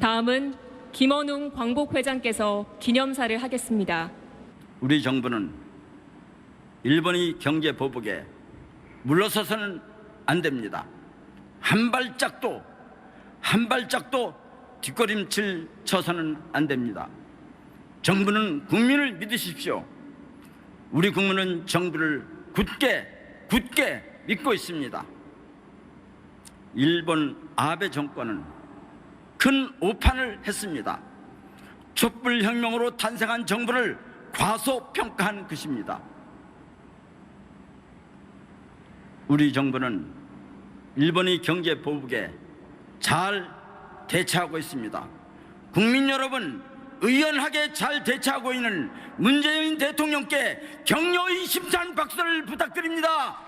다음은 김원웅 광복회장께서 기념사를 하겠습니다. 우리 정부는 일본의 경제 보복에 물러서서는 안 됩니다. 한 발짝도 한 발짝도 뒷걸음질 쳐서는 안 됩니다. 정부는 국민을 믿으십시오. 우리 국민은 정부를 굳게 굳게 믿고 있습니다. 일본 아베 정권은 큰 오판을 했습니다. 촛불 혁명으로 탄생한 정부를 과소평가한 것입니다. 우리 정부는 일본의 경제 보복에 잘 대처하고 있습니다. 국민 여러분, 의연하게 잘 대처하고 있는 문재인 대통령께 격려의 심찬 박수를 부탁드립니다.